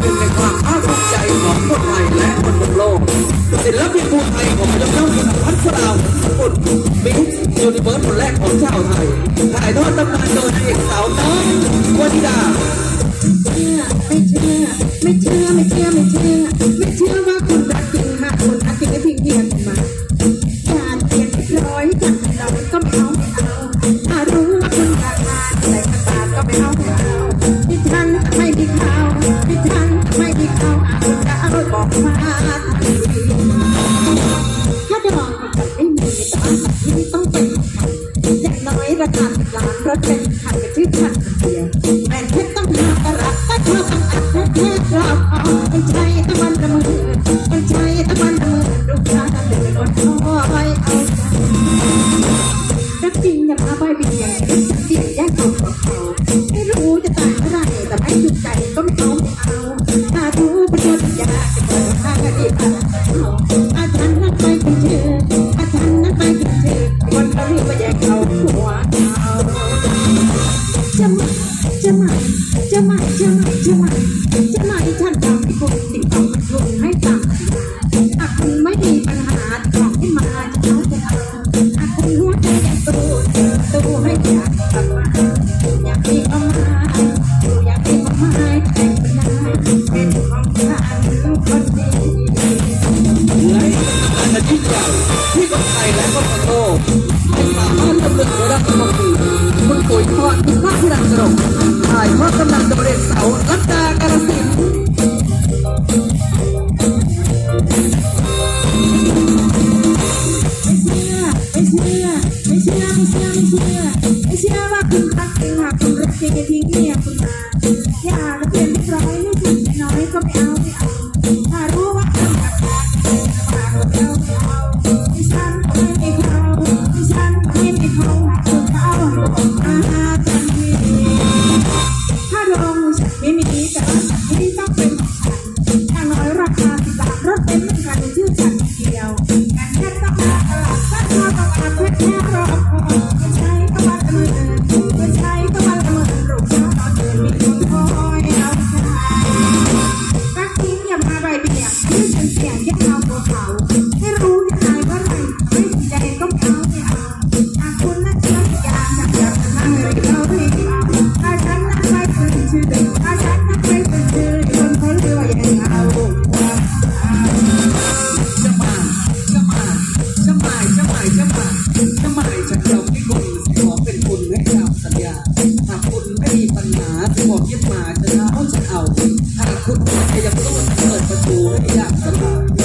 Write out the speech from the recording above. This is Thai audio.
เป็นในความภาคภูมิใจของคนไทยและคนบนโลกศิลปินผู้ไทยของยกย่องคุณพัชราบุตรมิสยูนิเวิร์สคนแรกของชาวไทย ถ่ายทอดตำนานโดยเอกสาวน้อยวันิดาไม่เชื่อ ไม่เชื่อ ไม่เชื่อ ไม่เชื่อ ไม่เชื่อว่าคุณรักจริงหากคุณรักจริงก็ทิ้งเพียงมาการเปลี่ยนร้อยจากเราก็ไม่เอาไม่เอาถ้ารู้ว่าคุณอยากงานแต่กระตาก็ไม่เอาไม่เอา น้อยราคาสิบล้านรถเป็นคันเป็นชื่อคันเดียวแม่เพชรต้องหากระก็เธอต้องอัดแท้แท้เราเอาไม่ใช่ตะวันละมือไม่ใช่ตะวันละมือ จะมาจะมาจะมาจะมาที่ท่านทำให้คุณสิ่งของคุณให้ตามหากคุณไม่มีปัญหาของที่มาจะเอาจะเอาหากคุณหัวใจอยากตู้ตู้ให้อยากกลับมาอยากมีความหมาอยากมีความหมาแต่งเป็นนายเป็นของฉันคนดีอันนั้นยิ่งใหญ่ที่คนไทยและคนบนโลกไม่สามารถดำเนินได้ทั้งหมดคุณปุ๋ยทอดคุณภาคที่ดังสรกถ่ายเพราะกำลังโดเด็กสาลัตดากาลสินไม่เชื่อไม่เชื่อไม่เชื่อไม่เชื่อไม่เชื่อไม่เชื่อว่าคุณรักจริงหากคุณรักจริงจะทิ้งเมียคุณมาอย่าละเพียงเรียบร้อยไม่ถึงน้อยก็ไม่เอาไม่เอาายจะมาจะมาจะมาจะยอมให้คุณขอเป็นคุณให้ตาวสัญญาหากคุณไม่มีปัญหาจะบอกยึดมาจะเอาจะเอาหากคุณจะยังรู้เปิดประตูให้ยากสบาย